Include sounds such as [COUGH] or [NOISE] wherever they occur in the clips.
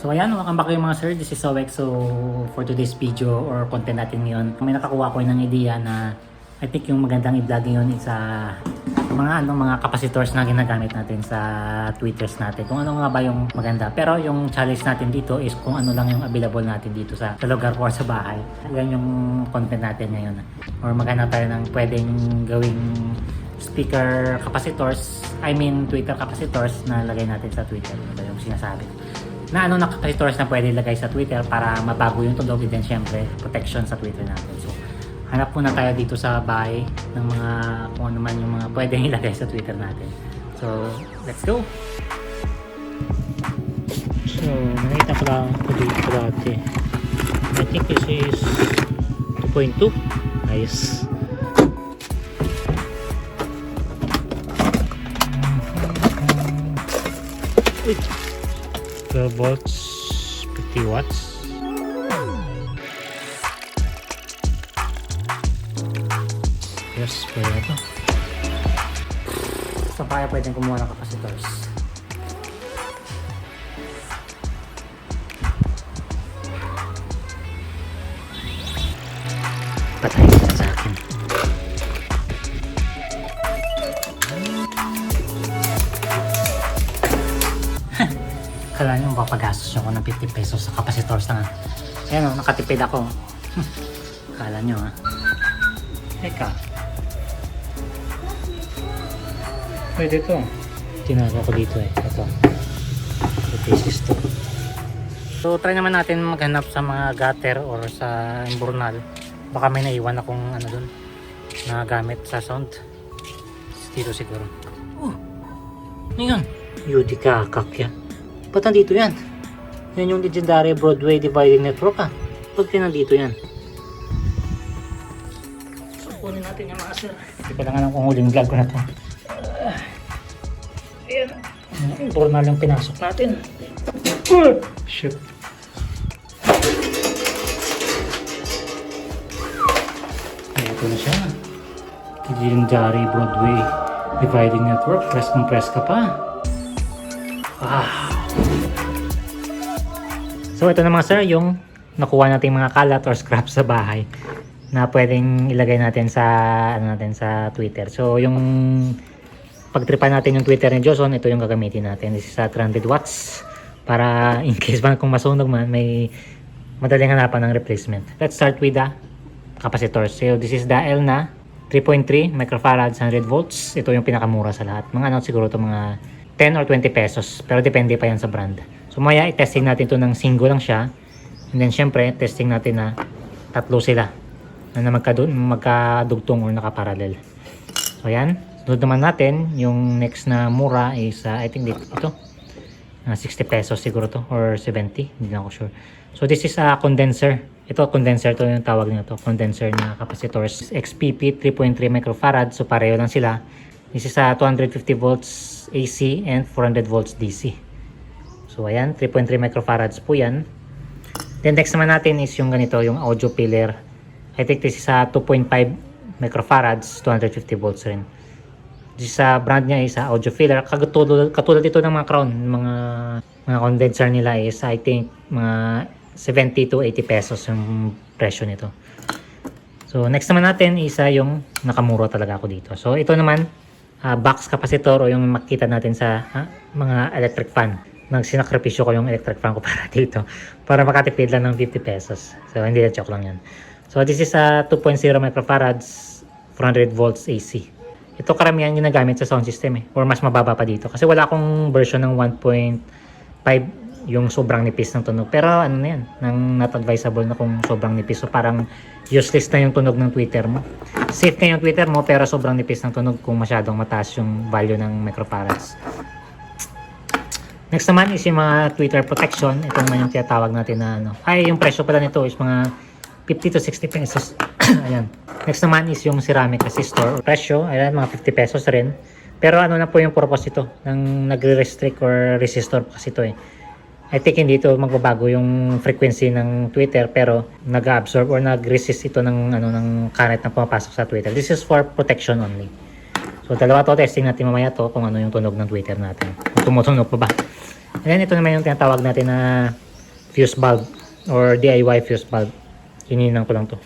So ayan, welcome back mga sir. This is Sowek. So for today's video or content natin ngayon, may nakakuha ko ng idea na I think yung magandang i-vlog ngayon is sa mga ano mga capacitors na ginagamit natin sa tweeters natin. Kung ano nga ba yung maganda. Pero yung challenge natin dito is kung ano lang yung available natin dito sa, sa lugar or sa bahay. Yan yung content natin ngayon. Or maghanap tayo ng pwedeng gawing speaker capacitors, I mean Twitter capacitors na lagay natin sa Twitter. Ano ba yung sinasabi ko? Na ano na capacitors na pwede ilagay sa Twitter para mabago yung tunog and syempre protection sa Twitter natin. So hanap muna tayo dito sa bahay ng mga kung ano man yung mga pwedeng [LAUGHS] ilagay sa Twitter natin. So let's go! So nakita ko lang ito dito dati. I think this is 2.2. Nice. Uy. 12 volts, 50 watts. Yes, pwede na to. Pa kaya pwedeng kumuha ng capacitors? Patay Kala nyo mapapagastos nyo ako ng 50 pesos sa capacitors na Ayan o, nakatipid ako. [LAUGHS] Kala nyo ha. Teka. Pwede to. Tinago ko dito eh. Ito. Pieces to. So try naman natin maghanap sa mga gutter or sa imburnal. Baka may naiwan akong ano dun na gamit sa sound. Dito siguro. Oh! Ano yun? Yudica kakya. Ba't nandito yan? Yan yung legendary Broadway dividing network ah. Ba't nandito yan? So kunin natin yung mga sir. Hindi ko lang alam kung huling vlog ko na to. Ah. Ayan. Journal yung pinasok natin. Uh, Shit. Ayan, ito na siya. Legendary Broadway dividing network. Press kung press ka pa. Ah. So ito naman sir, yung nakuha nating mga kalat or scraps sa bahay na pwedeng ilagay natin sa ano natin sa Twitter. So yung pagtripan natin yung Twitter ni Joson, ito yung gagamitin natin. This is sa 300 watts para [LAUGHS] in case man kung masunog man may madaling hanapan ng replacement. Let's start with the capacitor. So this is the L na 3.3 microfarads 100 volts. Ito yung pinakamura sa lahat. Mga ano siguro to mga 10 or 20 pesos. Pero depende pa yan sa brand. So maya i-testing natin to ng single lang siya. And then syempre testing natin na tatlo sila na, na magkadu- magkadugtong or nakaparallel. So ayan. Sunod naman natin yung next na mura is uh, I think dito, ito. Uh, 60 pesos siguro to or 70. Hindi na ako sure. So this is a condenser. Ito condenser to yung tawag nito. Condenser na capacitors. XPP 3.3 microfarad. So pareho lang sila. This is a 250 volts AC and 400 volts DC. So ayan, 3.3 microfarads po yan. Then next naman natin is yung ganito, yung audio pillar. I think this is a 2.5 microfarads, 250 volts rin. This sa brand niya is a audio filler. Katulad, katulad ito ng mga crown, mga mga condenser nila is I think mga 70 to 80 pesos yung presyo nito. So next naman natin isa yung nakamura talaga ako dito. So ito naman ah, box capacitor o yung makita natin sa ah, mga electric fan. Nagsinakripisyo ko yung electric fan ko [LAUGHS] para dito para makatipid lang ng 50 pesos. So hindi na joke lang yan. So this is a 2.0 microfarads 400 volts AC. Ito karamihan ginagamit sa sound system eh or mas mababa pa dito kasi wala akong version ng 1.5 yung sobrang nipis ng tunog. Pero ano na yan, nang not advisable na kung sobrang nipis. So parang useless na yung tunog ng Twitter mo. Safe na yung Twitter mo pero sobrang nipis ng tunog kung masyadong mataas yung value ng microfarads. Next naman is yung mga Twitter protection. Ito naman yung tinatawag natin na ano. Ay, yung presyo pala nito is mga 50 to 60 pesos. [CLEARS THROAT] ayan. Next naman is yung ceramic resistor. Presyo, ayan, mga 50 pesos rin. Pero ano na po yung purpose ito? Nang nagre-restrict or resistor kasi ito eh. I think hindi ito magbabago yung frequency ng Twitter pero nag-absorb or nag-resist ito ng ano ng current na pumapasok sa Twitter. This is for protection only. So dalawa to testing natin mamaya to kung ano yung tunog ng Twitter natin. Tumutunog pa ba. Then ito naman yung tinatawag natin na fuse bulb or DIY fuse bulb. Hinihinan ko lang to.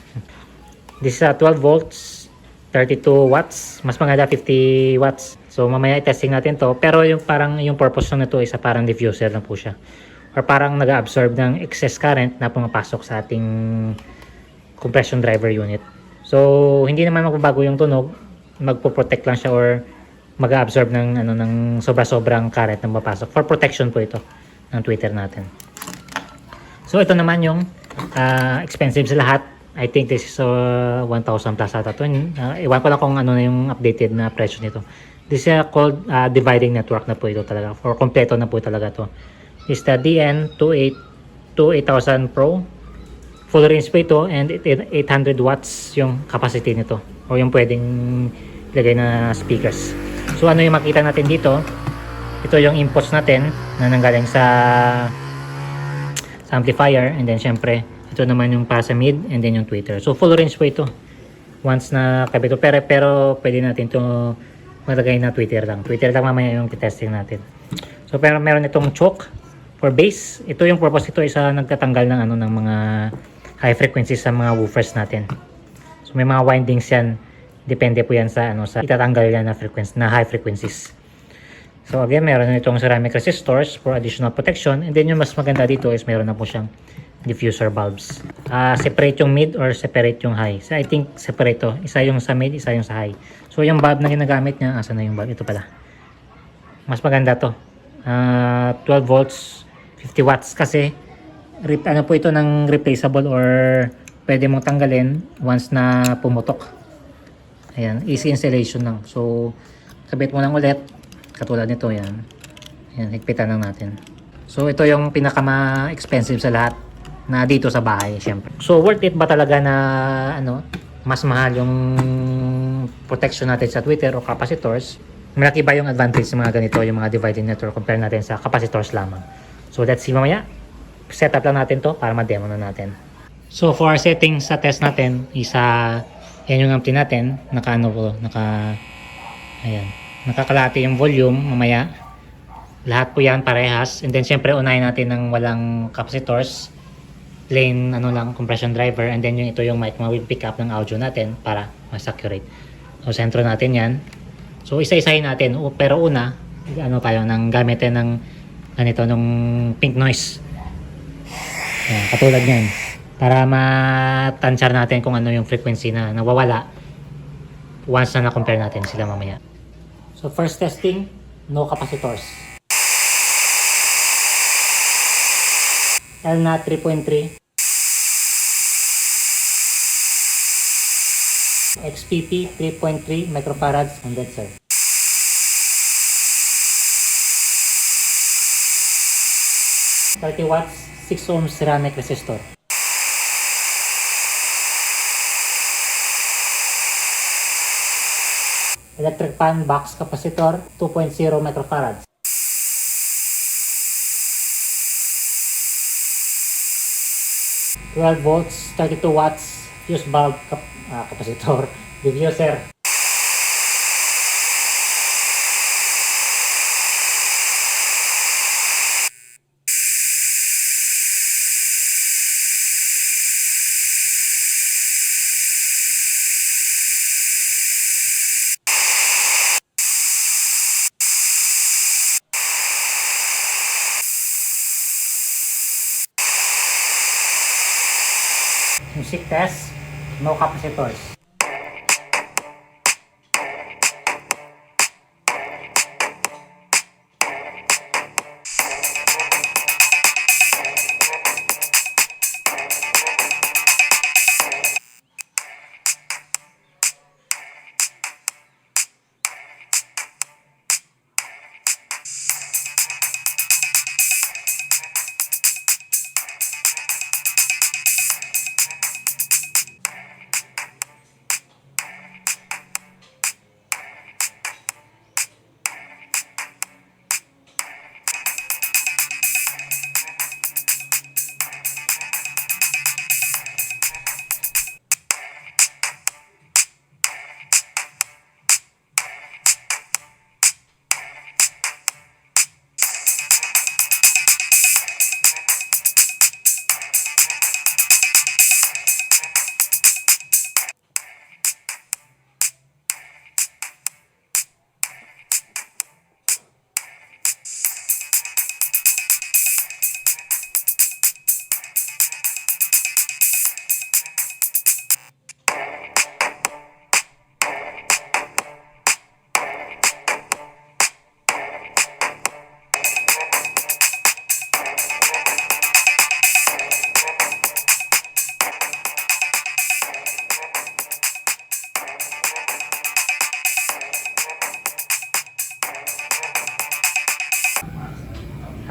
This is a 12 volts, 32 watts. Mas maganda 50 watts. So mamaya i-testing natin to. Pero yung parang yung purpose lang nito is a parang diffuser lang po siya. Or parang nag-absorb ng excess current na pumapasok sa ating compression driver unit. So hindi naman magbabago yung tunog. Magpo-protect lang siya or mag-absorb ng ano ng sobra-sobrang current na mapasok. For protection po ito ng Twitter natin. So ito naman yung ah, expensive sa lahat. I think this is uh, 1,000 plus ata to. Uh, iwan ko lang kung ano na yung updated na presyo nito. This is uh, called uh, dividing network na po ito talaga. For kompleto na po talaga to. Is the DN28 28000 Pro. Full range po ito and it- it- 800 watts yung capacity nito. O yung pwedeng ilagay na speakers. So ano yung makita natin dito? Ito yung inputs natin na nanggaling sa sa amplifier. And then syempre ito naman yung para sa mid and then yung tweeter. So full range po ito. Once na kabit ko pero, pero pwede natin to malagay na tweeter lang. Tweeter lang mamaya yung testing natin. So pero meron itong choke for bass. Ito yung purpose ito isa nagtatanggal ng ano ng mga high frequencies sa mga woofers natin. So may mga windings yan depende po yan sa ano sa itatanggal yan na frequency na high frequencies So again, meron na itong ceramic resistors for additional protection. And then yung mas maganda dito is meron na po siyang diffuser bulbs. Ah, separate yung mid or separate yung high. So I think separate to. Isa yung sa mid, isa yung sa high. So yung bulb na ginagamit niya, asa na yung bulb? Ito pala. Mas maganda to. Ah, 12 volts, 50 watts kasi rip, ano po ito ng replaceable or pwede mong tanggalin once na pumutok. Ayan, easy installation lang. So, kabit mo lang ulit. Katulad nito, yan. Ayan, higpitan lang natin. So, ito yung pinaka-expensive sa lahat na dito sa bahay, syempre. So, worth it ba talaga na, ano, mas mahal yung protection natin sa Twitter o capacitors? Malaki ba yung advantage sa mga ganito, yung mga dividing network compare natin sa capacitors lamang? So, let's see mamaya. Set up lang natin to para ma-demo na natin. So, for our settings sa test natin, isa, yan yung ampli natin. Naka, ano po, naka, ayan, nakakalati yung volume mamaya. Lahat po yan parehas. And then, syempre, unahin natin ng walang capacitors. Plain, ano lang, compression driver. And then, yung ito yung mic, will pick up ng audio natin para mas accurate. So, sentro natin yan. So, isa-isahin natin. Pero una, ano tayo, nang gamitin ng ganito, nung pink noise. Ayan, katulad niyan. Para matansar natin kung ano yung frequency na nawawala once na na-compare natin sila mamaya. So first testing, no capacitors. L na 3.3. XPP 3.3 microfarads condenser. Thirty watts, 6 ohms ceramic resistor. Electric pan box capacitor 2.0 microfarads. Twelve volts, 32 watts, fuse bulb cap ah, capacitor, diffuser. [LAUGHS] Music test, no capacitors.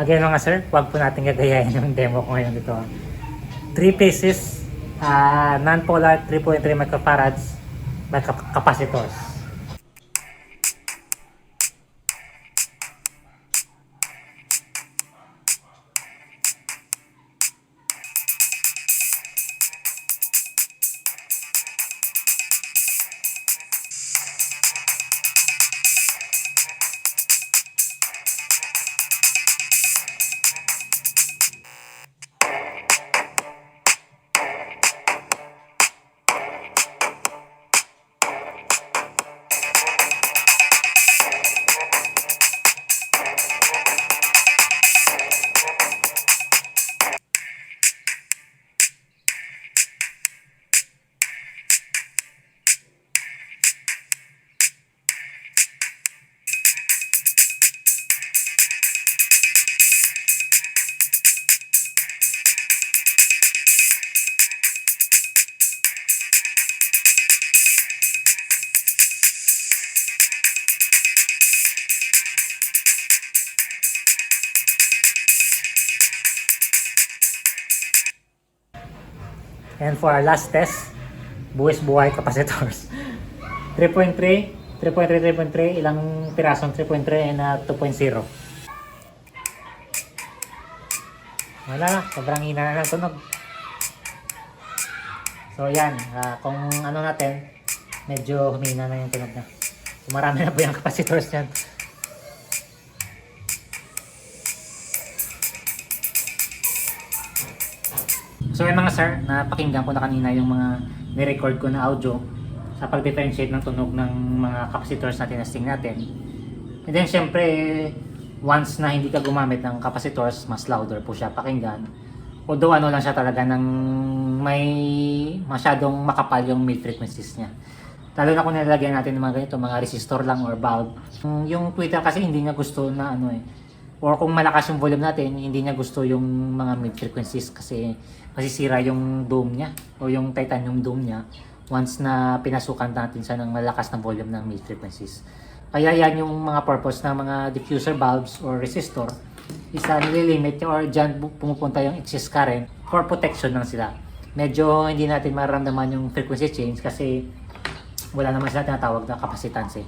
Again mga sir, huwag po natin gagayahin yung demo ko ngayon dito. 3 pieces, ah, non-polar 3.3 microfarads by cap- capacitors. And for our last test, buwis buhay capacitors. 3.3, 3.3, 3.3, ilang pirasong 3.3 and uh, 2.0. Wala sobrang hina na ng tunog. So yan, ah, kung ano natin, medyo humina na yung tunog na. So, marami na po yung capacitors niyan. So yung mga sir, napakinggan ko na kanina yung mga nirecord ko na audio sa pag-differentiate ng tunog ng mga capacitors na tinesting natin. And then syempre, once na hindi ka gumamit ng capacitors, mas louder po siya pakinggan. Although ano lang siya talaga ng may masyadong makapal yung mid frequencies niya. Lalo na kung nilalagyan natin ng mga ganito, mga resistor lang or bulb. Yung- Yung Twitter kasi hindi niya gusto na ano eh, or kung malakas yung volume natin, hindi niya gusto yung mga mid frequencies kasi masisira yung dome niya o yung titanium dome niya once na pinasukan natin siya ng malakas na volume ng mid frequencies. Kaya yan yung mga purpose ng mga diffuser bulbs or resistor isa nililimit niya or dyan pumupunta yung excess current for protection lang sila. Medyo hindi natin mararamdaman yung frequency change kasi wala naman sila tinatawag na capacitance eh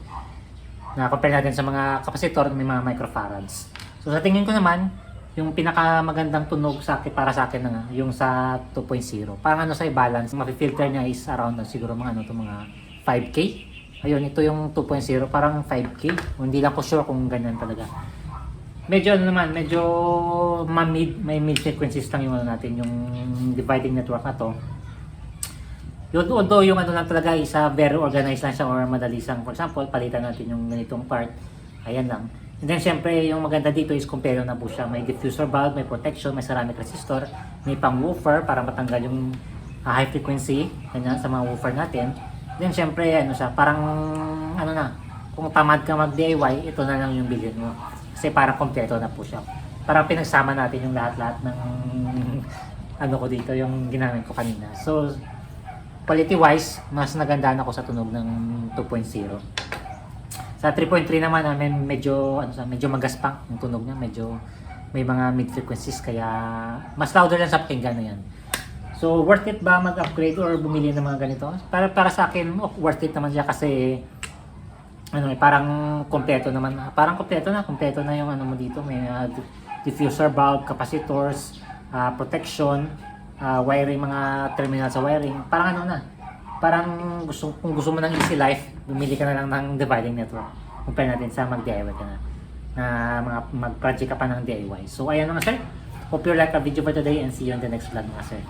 na compare natin sa mga kapasitor may mga microfarads. So sa tingin ko naman, yung pinakamagandang tunog sa akin para sa akin na nga, yung sa 2.0. Parang ano sa balance, mapi-filter niya is around uh, siguro mga ano to mga 5k. Ayun, ito yung 2.0, parang 5k. Hindi lang ko sure kung ganyan talaga. Medyo ano naman, medyo ma-mid, may mid frequencies lang yung ano natin, yung dividing network na to. Yun, although yung ano lang talaga isa very organized lang siya or madali lang. For example, palitan natin yung ganitong part. Ayan lang. And then syempre yung maganda dito is compare na po siya. May diffuser bulb, may protection, may ceramic resistor, may pang woofer para matanggal yung high frequency ganyan sa mga woofer natin. Then syempre ano siya, parang ano na, kung tamad ka mag DIY, ito na lang yung bilhin mo. Kasi parang kompleto na po siya. Parang pinagsama natin yung lahat-lahat ng [LAUGHS] ano ko dito, yung ginamit ko kanina. So, quality wise, mas nagandaan ako sa tunog ng 2.0. Sa 3.3 naman, I mean, medyo ano sa medyo magaspang yung tunog niya, medyo may mga mid frequencies kaya mas louder lang sa pakinggan na yan. So, worth it ba mag-upgrade or bumili ng mga ganito? Para para sa akin, oh, worth it naman siya kasi ano eh, parang kompleto naman. Parang kompleto na, kompleto na yung ano mo dito. May di- diffuser bulb, capacitors, ah, protection, ah, wiring, mga terminal sa wiring. Parang ano na, parang gusto, kung gusto mo ng easy life, bumili ka na lang ng dividing network. Compare natin sa mag-DIY ka na. Na mga mag-project ka pa ng DIY. So, ayan mga sir. Hope you like our video for today and see you on the next vlog mga sir.